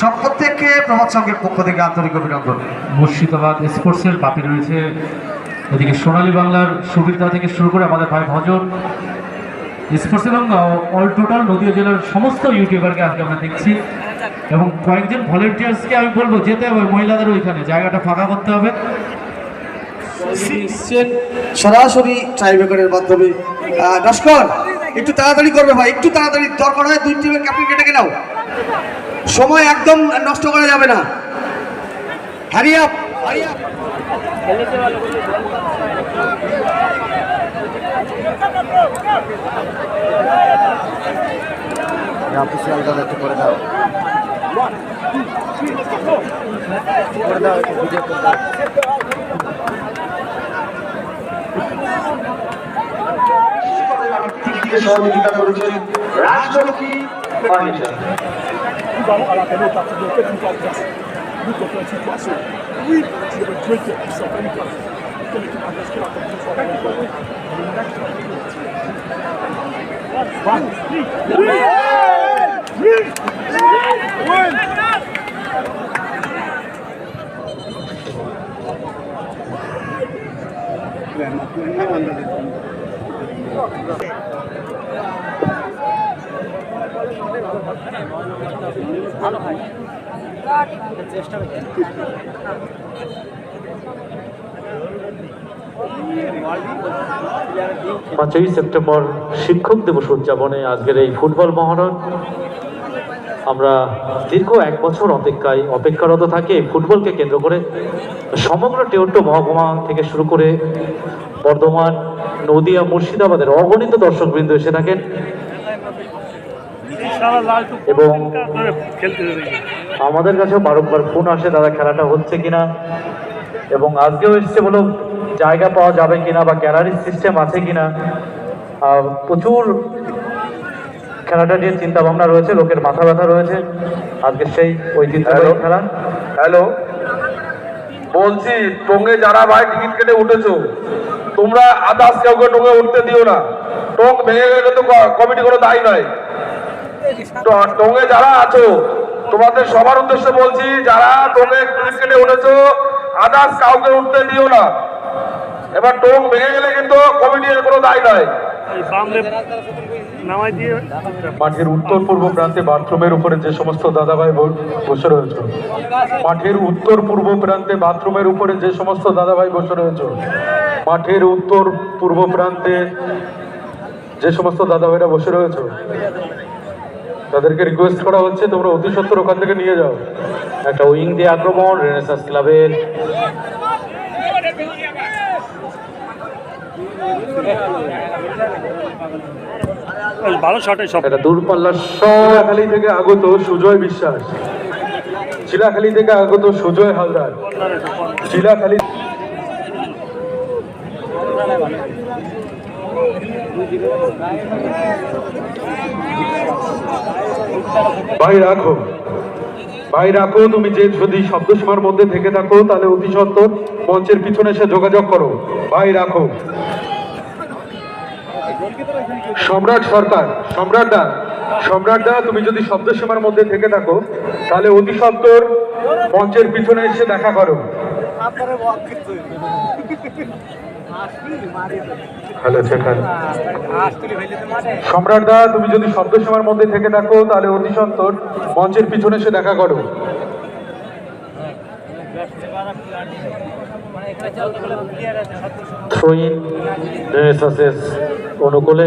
সব প্রত্যেককে প্রভাত পক্ষ থেকে আন্তরিক অভিনন্দন। মুর্শিদাবাদ স্পোর্টসের বাপি রয়েছে। এদিকে সোনালী বাংলার সুবিধা থেকে শুরু করে আমাদের ভাই ভজন। স্পোর্টস এবং অল টোটাল নদীয়া জেলার সমস্ত ইউটিউবারকে আজকে আমরা দেখছি। এবং কয়েকজন ভলেন্টিয়ার্সকে আমি বলব যেতে হবে মহিলাদের ওইখানে জায়গাটা ফাঁকা করতে হবে। সরাসরি ট্রাইবেকারের মাধ্যমে। নস্কর একটু তাড়াতাড়ি করবে ভাই একটু তাড়াতাড়ি দরকার হয় দুই টিমের ক্যাপ্টেনকে ডেকে নাও। সময় একদম নষ্ট করা যাবে না। আপ হ্যারি আপ অফিসিয়াল দাদা একটু করে দাও। করে দাও একটু ভিডিও করে দাও। সহযোগিতা করেছেন রাষ্ট্রপতি à la dernière partie de quelle nous allons grâce. Nous comprenons une situation. Oui, tu jouer grâce. Sur une place পাঁচই সেপ্টেম্বর শিক্ষক দিবস উদযাপনে আজকের এই ফুটবল মহরণ আমরা দীর্ঘ এক বছর অপেক্ষায় অপেক্ষারত থাকে ফুটবলকে কেন্দ্র করে। সমগ্র টেউটো মহকুমা থেকে শুরু করে বর্ধমান, নদিয়া, মুর্শিদাবাদের অগণিত দর্শকবৃন্দ এসে থাকেন। এবং আমাদের কাছেও বারংবার ফোন আসে দাদা খেলাটা হচ্ছে কিনা? এবং আজকেও এসছে বলো জায়গা পাওয়া যাবে কিনা বা গ্যালারি সিস্টেম আছে কিনা? প্রচুর খেলাটা নিয়ে চিন্তা ভাবনা রয়েছে লোকের মাথা ব্যথা রয়েছে। আজকে সেই ওই ঐতিহ্যবাহী খেলা। হ্যালো? বলছি টঙ্গে যারা ভাই টিকিট কেটে উঠেছো তোমরা আদার্স কাউকে টঙ্গে উঠতে দিও না। টং ভেঙে গেলে তো কমিটি কোনো দায়ী নয়। টঙ্গে যারা আছো তোমাদের সবার উদ্দেশ্যে বলছি যারা টঙ্গে টিকিট কেটে উঠেছো আদার্স কাউকে উঠতে দিও না। এবার টং ভেঙে গেলে কিন্তু কমিটির কোনো দায় নয় মাঠের উত্তর পূর্ব প্রান্তে বাথরুমের উপরে যে সমস্ত দাদাভাই বসে রয়েছে। মাঠের উত্তর পূর্ব প্রান্তে বাথরুমের উপরে যে সমস্ত দাদাভাই বসে রয়েছে। মাঠের উত্তর পূর্ব প্রান্তে যে সমস্ত দাদাভাইরা বসে রয়েছে। তাদেরকে রিকোয়েস্ট করা হচ্ছে তোমরা অতি সত্তর ওখান থেকে নিয়ে যাও। একটা উইং দিয়ে আক্রমণ রেনেসাস ক্লাবের ভালো শট সব। একটা দূরপাল্লার শিলাখালি থেকে আগত সুজয় বিশ্বাস। শিলাখালি থেকে আগত সুজয় হালদার। শিলাখালি ভাই রাখো। ভাই রাখো, তুমি যে যদি শব্দসীমার মধ্যে থেকে থাকো, তাহলে অতি সত্তর মঞ্চের পিছনে এসে যোগাযোগ করো। ভাই রাখো। সম্রাট সরকার, সম্রাট দা সম্রাট দা, তুমি যদি শব্দসীমার মধ্যে থেকে থাকো, তাহলে অতি সত্তর মঞ্চের পিছনে এসে দেখা করো। হ্যালো, সেখানে। সম্রাট তুমি যদি শব্দসীমার মধ্যে থেকে থাকো, তাহলে অতি সত্তর। মঞ্চের পিছনে এসে দেখা করো। থ্রোইন রেনেসাসেস অনুকূলে।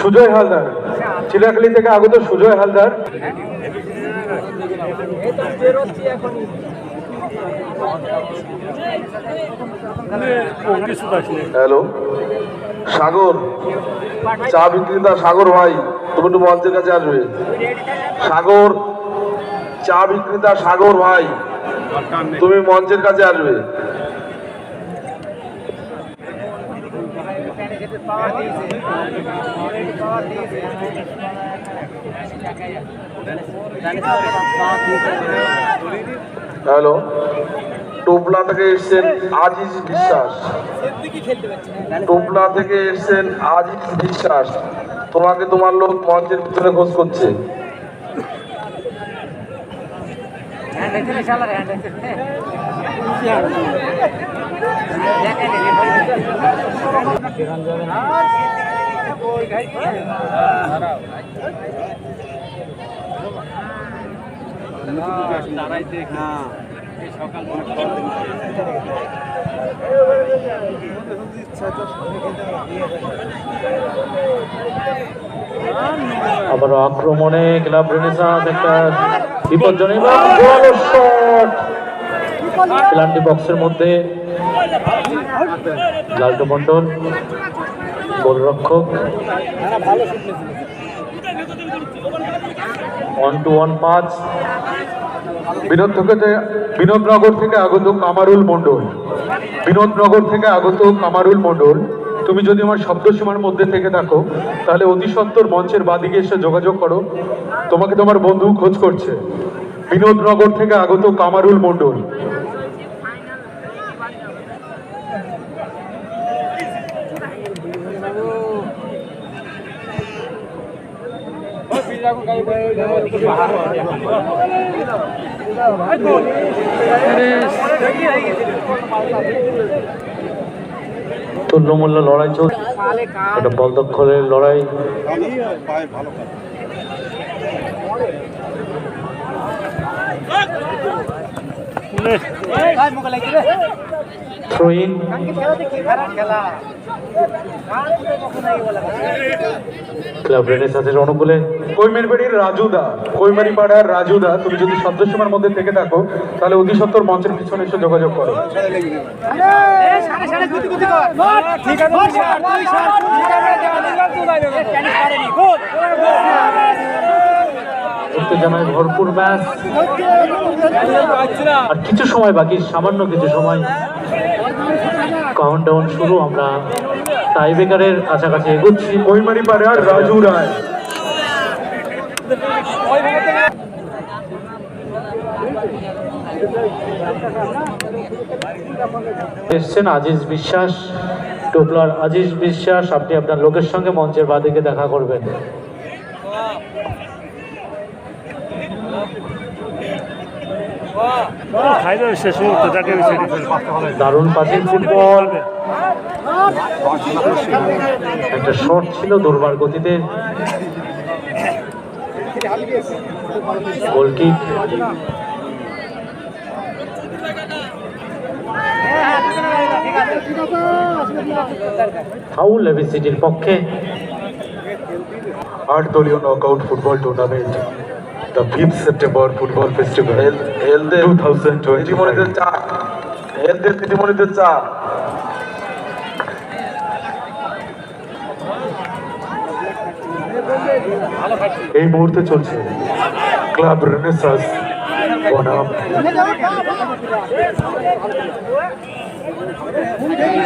সুজয় হালদার। চিলাখালি থেকে আগত সুজয় হালদার। হ্যালো। সাগর। চা বিক্রেতা সাগর ভাই, তুমি একটু মঞ্চের কাছে আসবে। সাগর, চা বিক্রেতা সাগর ভাই, তুমি মঞ্চের কাছে আসবে। হ্যালো টোপলা থেকে এসছেন আজিজ বিশ্বাস। টোপলা থেকে এসছেন আজিজ বিশ্বাস। তোমাকে তোমার লোক মঞ্চের ভিতরে খোঁজ করছে। আবার আক্রমণে ক্লাব রেনেসাঁস একটা বিপজ্জনক শট। পেনাল্টি বক্সের মধ্যে লাল্টু মন্ডল গোলরক্ষক ওয়ান টু ওয়ান পাঁচ বিনোদ থেকে বিনোদনগর থেকে আগত কামারুল মণ্ডল। বিনোদনগর থেকে আগত কামারুল মণ্ডল। তুমি যদি আমার শব্দসীমার মধ্যে থেকে থাকো, তাহলে অতি সত্বর মঞ্চের বাদিকে এসে যোগাযোগ করো। তোমাকে তোমার বন্ধু খোঁজ করছে। বিনোদনগর থেকে আগত কামারুল মণ্ডল। তুল্যমূল্য লড়াই চলছে একটা বল দখলের লড়াই থ্রো ইন ক্লাব রেনেসাঁসের অনুকূলে কৈমেরবাড়ির রাজুদা কৈমারি পাড়ার রাজুদা, তুমি যদি শব্দসীমার মধ্যে থেকে থাকো, তাহলে অতি সত্বর মঞ্চের পিছনে এসে যোগাযোগ করো। উত্তেজনায় ভরপুর ম্যাচ। আর কিছু সময় বাকি, সামান্য কিছু সময়। কাউন্ট ডাউন শুরু আমরা টাই ব্রেকারের কাছাকাছি এগোচ্ছি। কৈমারি পাড়ার রাজু রায়। এসছেন আজিজ বিশ্বাস টোপলার আজিজ বিশ্বাস আপনি আপনার লোকের সঙ্গে মঞ্চের বাদিকে দেখা করবেন। ফাইনাল শেষ মুহূর্তে সেটি দারুণ পাচিল ফুটবল। একটা শট ছিল দুর্বার গতিতে। গোলকিক ফাউল এবি সিটির পক্ষে। আট দলীয় knockout football tournament the fifth September football festival. হেলথে two thousand twenty চা দিদিমণিদের চা। এই মুহূর্তে চলছে ক্লাব রেনেসাস বনাম।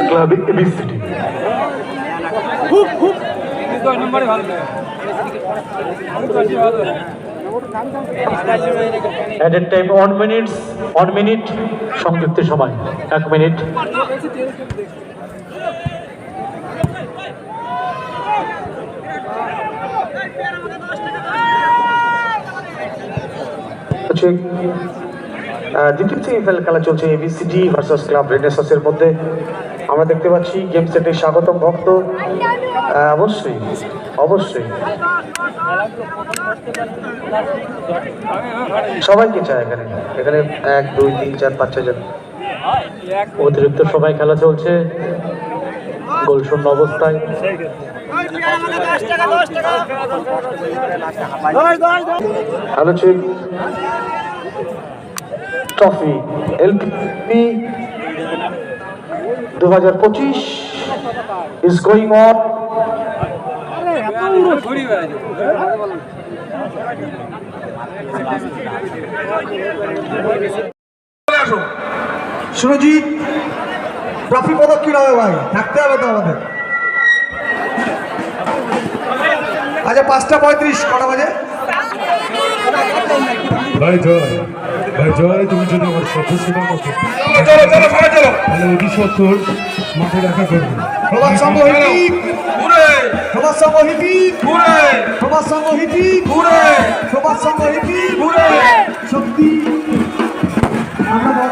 Club ABCT at time one minutes one minute সংযুক্ত সময় এক মিনিট দ্বিতীয় সেমিফাইনাল খেলা চলছে এবিসিডি ভার্সাস ক্লাব রেনেসাসের মধ্যে। আমরা দেখতে পাচ্ছি গেম সেটে স্বাগতম ভক্ত। অবশ্যই অবশ্যই। সবাইকে চায় এখানে। এখানে এক, দুই, তিন, চার, পাঁচ জন। অতিরিক্ত সময় খেলা চলছে। গোল শূন্য অবস্থায়। হ্যালো চেক ট্রফি এলপি দু হাজার পঁচিশ is going on Surajit trophy পদক কি হবে ভাই? থাকতে হবে তো আমাদের। আচ্ছা পাঁচটা পঁয়ত্রিশ, কটা বাজে? ভাই জয়। ভাই জয় তুমি যদি আমার সভ্য সেবা করতে চলো চলো সবাই চলো। তাহলে অতি সত্তর মাঠে দেখা করবে। ঘুরে ঘুরে ঘুরে ঘুরে শক্তি আমরা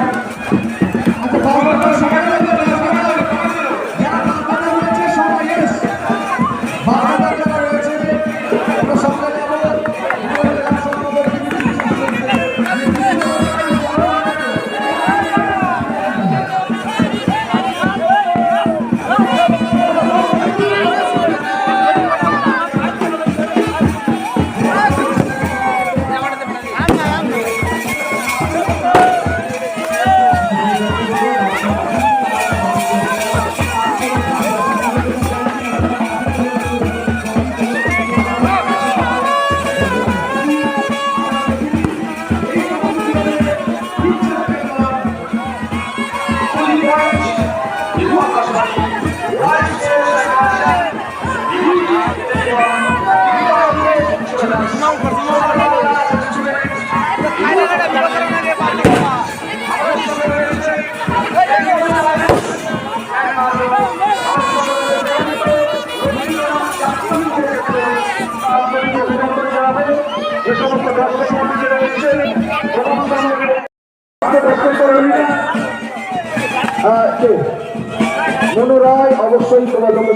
মনোরায় অবশ্যই তোমার সঙ্গে